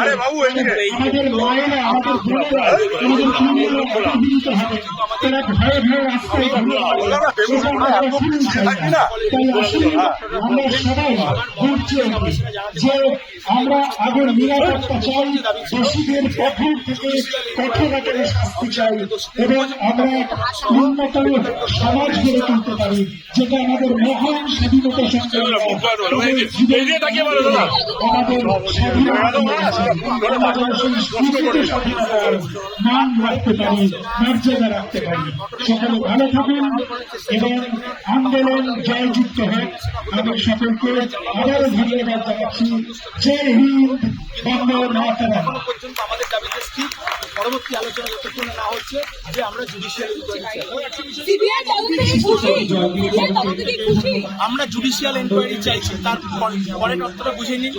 আরে বাবু, আমাদের মায়েরা আমাদের বোনেরা আমাদের কন্যারা অপমানিত হবে তারা ভয়ে ভয়ে রাস্তায় না। তাই আসলে আমরা সবাই ঘুরছি যে আমরা আগের নিরাপত্তা চাই দোষীদের কঠোর থেকে কঠোর আকারে শাস্তি চাই এবং আমরা উন্নত সমাজ গড়ে তুলতে পারি যেটা আমাদের মহান স্বাধীনতা সংগ্রামী আমাদের সংস্কৃতিতে মান রাখতে পারি মর্যাদা রাখতে পারি। সকলে ভালো থাকুন এবং আন্দোলন জয়যুক্ত হোক। আমি সকলকে আবারও ধন্যবাদ জানাচ্ছি। পর্যন্ত আমাদের দাবিতে স্থির পরবর্তী আলোচনা যতক্ষণ না হচ্ছে যে আমরা জুডিশিয়াল আমরা জুডিশিয়াল এনকোয়ারি চাইছি তার পরের তথ্যটা বুঝে নিন।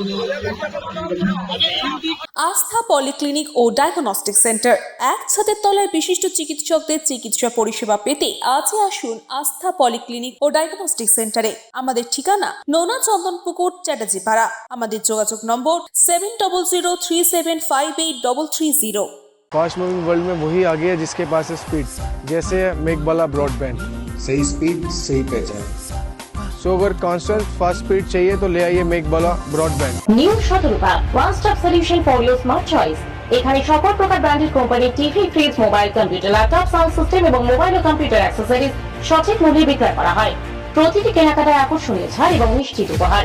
আস্থা পলিক্লিনিক ও ডায়াগনস্টিক সেন্টার এক ছাদের তলায় বিশিষ্ট চিকিৎসকদের চিকিৎসা পরিষেবা পেতে আজই আসুন আস্থা পলিক্লিনিক ও ডায়াগনস্টিক সেন্টারে আমাদের ঠিকানা নোনা চন্দনপুকুর চ্যাটার্জিপাড়া আমাদের যোগাযোগ number seven double zero three seven five eight double three zero fast moving world में वही आगे है जिसके पास है स्पीड जैसे मेक वाला ब्रॉडबैंड सही स्पीड सही पहचान सो अगर कांस्टेंट फास्ट स्पीड चाहिए तो ले आइए मेक वाला broadband new Shatarupa one stop solution for your smart choice এখানে সকল প্রকার ব্র্যান্ডেড কোম্পানির TV fridge mobile computer laptop sound system এবং মোবাইল ও কম্পিউটার অ্যাক্সেসরিজ সঠিক মূল্যে বিক্রয় করা হয় প্রতিটি কেনাকাটায় আকর্ষণীয় ছাড় এবং নিশ্চিত উপহার